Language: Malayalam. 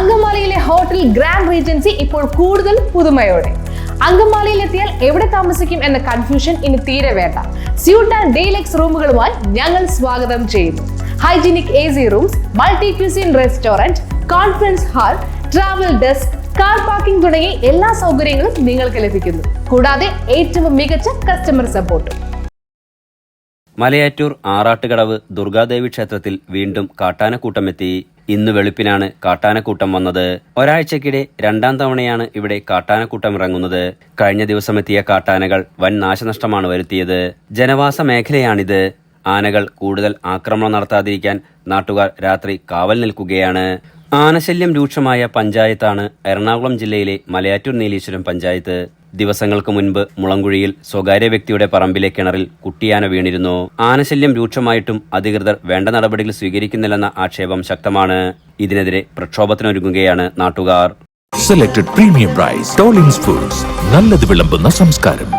അങ്കമാലിയിലെ ഹോട്ടൽ ഗ്രാൻഡ് റീജൻസി ഇപ്പോൾ കൂടുതൽ പുതുമയോടെ. അങ്കമാലിയിൽ എത്തിയാൽ എവിടെ താമസിക്കും എന്ന കൺഫ്യൂഷൻ ഇനി തീരെ വേണ്ട. സ്യൂട്ട് ആൻഡ് ഡേലക്സ് റൂമുകളുമായി ഞങ്ങൾ സ്വാഗതം ചെയ്യുന്നു. Hygienic A C rooms multi cuisine restaurant conference hall travel desk car parking തുടങ്ങി എല്ലാ സൗകര്യങ്ങളും നിങ്ങൾക്ക് ലഭിക്കുന്നു. കൂടാതെ ഏറ്റവും മികച്ച കസ്റ്റമർ സപ്പോർട്ട് മലയാറ്റൂർ ആറാട്ടുകടവ് ദുർഗാദേവി ക്ഷേത്രത്തിൽ വീണ്ടും കാട്ടാനക്കൂട്ടമെത്തി. ഇന്ന് വെളുപ്പിനാണ് കാട്ടാനക്കൂട്ടം വന്നത്. ഒരാഴ്ചക്കിടെ രണ്ടാം തവണയാണ് ഇവിടെ കാട്ടാനക്കൂട്ടം ഇറങ്ങുന്നത്. കഴിഞ്ഞ ദിവസം എത്തിയ കാട്ടാനകൾ വൻ നാശനഷ്ടമാണ് വരുത്തിയത്. ജനവാസ മേഖലയാണിത്. ആനകൾ കൂടുതൽ ആക്രമണം നടത്താതിരിക്കാൻ നാട്ടുകാർ രാത്രി കാവൽ നിൽക്കുകയാണ്. ആനശല്യം രൂക്ഷമായ പഞ്ചായത്താണ് എറണാകുളം ജില്ലയിലെ മലയാറ്റൂർ നീലീശ്വരം പഞ്ചായത്ത്. ദിവസങ്ങൾക്ക് മുൻപ് മുളങ്കുഴിയിൽ സ്വകാര്യ വ്യക്തിയുടെ പറമ്പിലെ കിണറിൽ കുട്ടിയാന വീണിരുന്നു. ആനശല്യം രൂക്ഷമായിട്ടും അധികൃതർ വേണ്ട നടപടികൾ സ്വീകരിക്കുന്നില്ലെന്ന ആക്ഷേപം ശക്തമാണ്. ഇതിനെതിരെ പ്രക്ഷോഭത്തിനൊരുങ്ങുകയാണ് നാട്ടുകാർ. സെലക്ടഡ് പ്രീമിയം റൈസ് ഫുഡ്സ് നല്ലത് വിളമ്പുന്ന സംസ്കാരം.